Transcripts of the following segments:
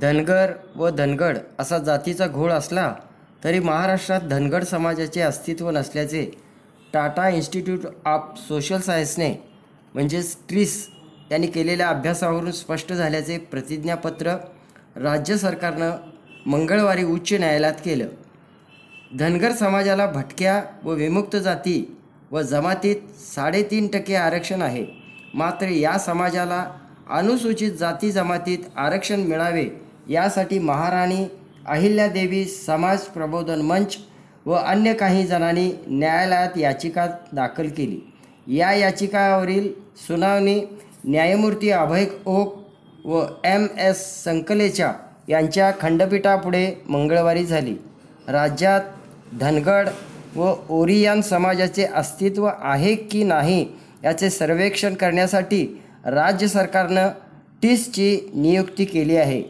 धनगर व धनगड असा जातीचा घोळ असला तरी महाराष्ट्रात धनगड समाजाचे अस्तित्व नसल्याचे टाटा इन्स्टिट्यूट ऑफ सोशल सायन्सने म्हणजेच ट्रिस यांनी केलेल्या अभ्यासावरून स्पष्ट झाल्याचे प्रतिज्ञापत्र राज्य सरकारनं मंगळवारी उच्च न्यायालयात केलं. धनगर समाजाला भटक्या व विमुक्त जाती व जमातीत साडेतीन टक्के आरक्षण आहे. मात्र या समाजाला अनुसूचित जाती जमातीत आरक्षण मिळावे यासाठी महाराणी अहिल्यादेवी समाज प्रबोधन मंच व अन्य काही जणांनी न्यायालयात याचिका दाखल केली. या याचिकावरील सुनावणी न्यायमूर्ती अभय ओक व एम एस संकलेचा यांच्या खंडपीठापुढे मंगळवारी झाली. राज्यात धनगड व ओरियन समाजाचे अस्तित्व आहे की नाही याचे सर्वेक्षण करण्यासाठी राज्य सरकारनं टीसची नियुक्ती केली आहे.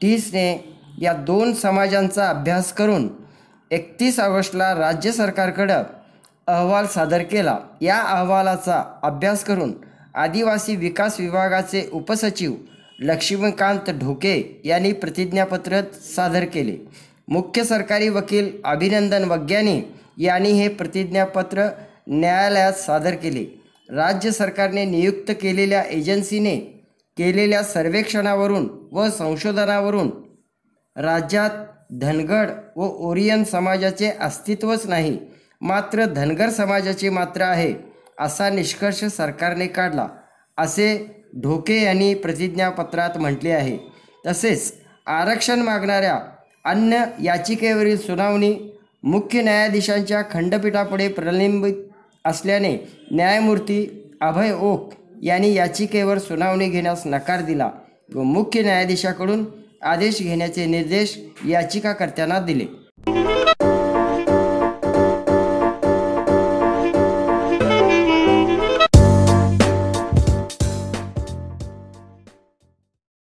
टीसने या दोन समाजांचा अभ्यास करून एकतीस ऑगस्टला राज्य सरकारकडं अहवाल सादर केला. या अहवालाचा अभ्यास करून आदिवासी विकास विभागाचे उपसचिव लक्ष्मीकांत ढोके यांनी प्रतिज्ञापत्र सादर केले. मुख्य सरकारी वकील अभिनंदन वग्यानी यांनी हे प्रतिज्ञापत्र न्यायालयात सादर केले. राज्य सरकारने नियुक्त केलेल्या एजन्सीने केलेल्या सर्वेक्षणावरून व संशोधनावरून राज्यात धनगड व ओरियन समाजाचे अस्तित्वच नाही मात्र धनगर समाजाचे मात्र आहे असा निष्कर्ष सरकारने काढला असे ढोके यांनी प्रतिज्ञापत्रात म्हटले आहे. तसेच आरक्षण मागणाऱ्या अन्य याचिकेवरील सुनावणी मुख्य न्यायाधीशांच्या खंडपीठापुढे प्रलंबित असल्याने न्यायमूर्ती अभय ओक यांनी याचिकेवर सुनावणी घेण्यास नकार दिला व मुख्य न्यायाधीशाकडून आदेश घेण्याचे निर्देश याचिकाकर्त्यांना दिले.